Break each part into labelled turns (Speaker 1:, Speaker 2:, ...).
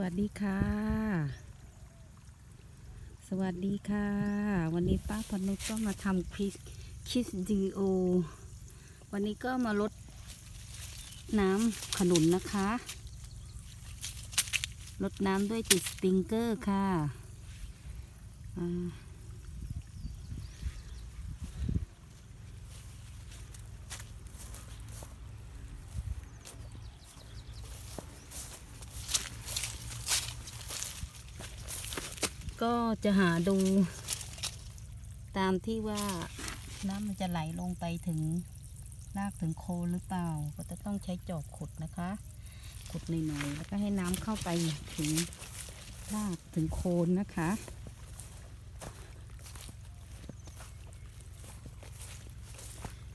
Speaker 1: วัสดีค่ะ สวัสดีค่ะ วันนี้ป้าพนุชก็มาทำคลิปคิสดีโอ วันนี้ก็มาลดน้ำขนุนนะคะลดน้ำด้วยติดสปริงเกอร์ค่ะ ก็จะหาดู ตามที่ว่าน้ำมันจะไหลลงไปถึงรากถึงโคนหรือเปล่า ก็จะต้องใช้จอบขุดนะคะ ขุดหน่อยๆแล้วก็ให้น้ำเข้าไปถึงรากถึงโคนนะคะ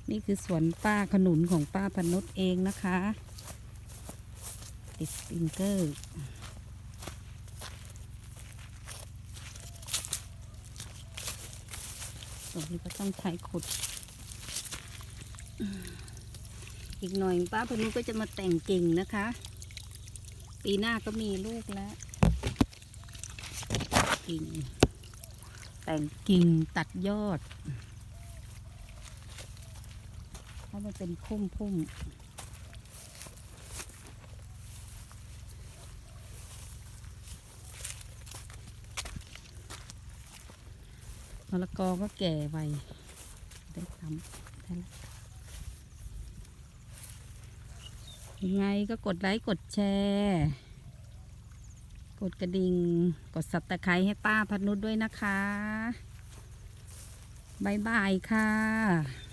Speaker 1: นี่คือสวนป้าขนุนของป้าพนุษเองนะคะ ติดสปริงเกอร์ ตรงนี้ก็ต้องใช้ขุด อีกหน่อยป้าพนุก็จะมาแต่งกิ่งนะคะ ปีหน้าก็มีลูกแล้ว กิ่ง แต่งกิ่งตัดยอดให้มันเป็นพุ่มพุ่ม มะละกอก็แก่ไวได้ทำได้แล้วยังไงก็กดไลค์กดแชร์ กดกระดิ่ง กดสับตะไคร้ให้ป้าพัดนุชด้วยนะคะบ๊ายบายค่ะ